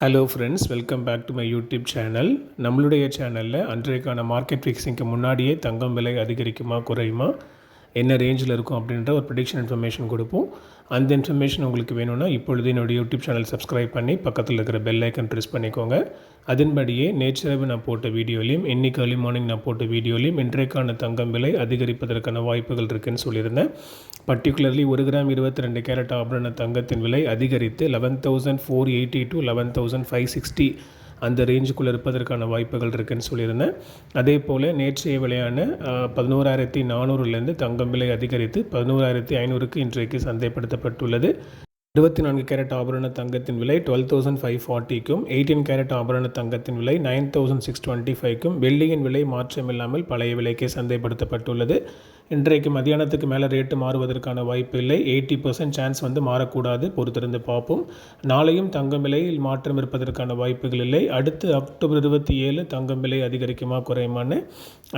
Hello friends welcome back to my YouTube channel நம்மளுடைய சேனலில் அன்றைக்கான market ஃபிக்ஸிங்க்கு முன்னாடியே தங்கம் விலை அதிகரிக்குமா குறையுமா? என்ன ரேஞ்சில் இருக்கும் அப்படின்ற ஒரு ப்ரிடிக்ஷன் இன்ஃபர்மேஷன் கொடுப்போம். அந்த இன்ஃபர்மேஷன் உங்களுக்கு வேணும்னா இப்பொழுது என்னுடைய யூடியூப் சேனல் சப்ஸ்கிரைப் பண்ணி பக்கத்தில் இருக்கிற பெல் ஐக்கன் ப்ரெஸ் பண்ணிக்கோங்க. அதன்படியே நேச்சரவு நான் போட்ட வீடியோலையும் இன்னைக்கு ஏர்லி மார்னிங் நான் போட்ட வீடியோலையும் இன்றைக்கான தங்கம் விலை அதிகரிப்பதற்கான வாய்ப்புகள் இருக்குதுன்னு சொல்லியிருந்தேன். பர்டிகுலர்லி ஒரு கிராம் இருபத்தி ரெண்டு கேரட் ஆபரண தங்கத்தின் விலை அதிகரித்து eleven thousand four eighty to eleven thousand five sixty அந்த ரேஞ்சுக்குள்ளே இருப்பதற்கான வாய்ப்புகள் இருக்குதுன்னு சொல்லியிருந்தேன். அதே போல் நேற்றைய விலையான பதினோராயிரத்தி நானூறுலேருந்து தங்கம் விலை அதிகரித்து பதினோராயிரத்தி ஐநூறுக்கு இன்றைக்கு சந்தைப்படுத்தப்பட்டுள்ளது. இருபத்தி நான்கு கேரட் ஆபரண தங்கத்தின் விலை டுவெல் தௌசண்ட் ஃபைவ் ஃபார்ட்டிக்கும் எயிட்டீன் கேரட் ஆபரண தங்கத்தின் விலை நைன் தௌசண்ட் சிக்ஸ் டுவெண்ட்டி ஃபைவ்க்கும் வெள்ளியின் விலை மாற்றமில்லாமல் பழைய விலைக்கே சந்தைப்படுத்தப்பட்டுள்ளது. இன்றைக்கு மதியானத்துக்கு மேலே ரேட்டு மாறுவதற்கான வாய்ப்பு இல்லை எயிட்டி பர்சன்ட் சான்ஸ் வந்து மாறக்கூடாது. பொறுத்திருந்து பார்ப்போம். நாளையும் தங்கம் விலையில் மாற்றம் இருப்பதற்கான வாய்ப்புகள் இல்லை. அடுத்து அக்டோபர் இருபத்தி ஏழு தங்கம் விலை அதிகரிக்குமா குறையுமான்னு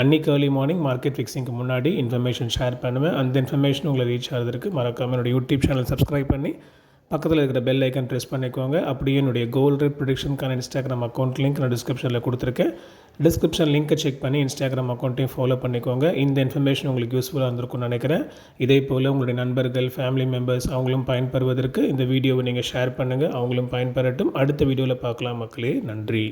அன்னைக்கு ஏர்லி மார்னிங் மார்க்கெட் ஃபிக்ஸிங்க்கு முன்னாடி இன்ஃபர்மேஷன் ஷேர் பண்ணுவேன். அந்த இன்ஃபர்மேஷன் உங்களை ரீச் ஆகிறதுக்கு மறக்காமல் என்னோடய யூடியூப் சேனல் சப்ஸ்கிரைப் பண்ணி பக்கத்தில் இருக்கிற பெல் ஐக்கன் ப்ரெஸ் பண்ணிக்கோங்க. அப்படியே என்னுடைய கோல்டு ப்ரொடிக்ஷனுக்கான இன்ஸ்டாகிராம் அக்கௌண்ட் லிங்க் நான் டிஸ்கிரிப்ஷனில் கொடுத்துருக்கேன். டிஸ்கிரிப்ஷன் லிங்க்கை செக் பண்ணி இன்ஸ்டாகிராம் அக்கௌண்ட்டையும் ஃபாலோ பண்ணிக்கோங்க. இந்த இன்ஃபர்மேஷன் உங்களுக்கு யூஸ்ஃபுல்லாக இருந்திருக்கும்னு நினைக்கிறேன். இதே போல் உங்களுடைய நண்பர்கள் ஃபேமிலி மெம்பர்ஸ் அவங்களும் பயன்பெறுவதற்கு இந்த வீடியோவை நீங்கள் ஷேர் பண்ணுங்கள் அவங்களும் பயன்பெறட்டும். அடுத்த வீடியோவில் பார்க்கலாம் மக்களே. நன்றி.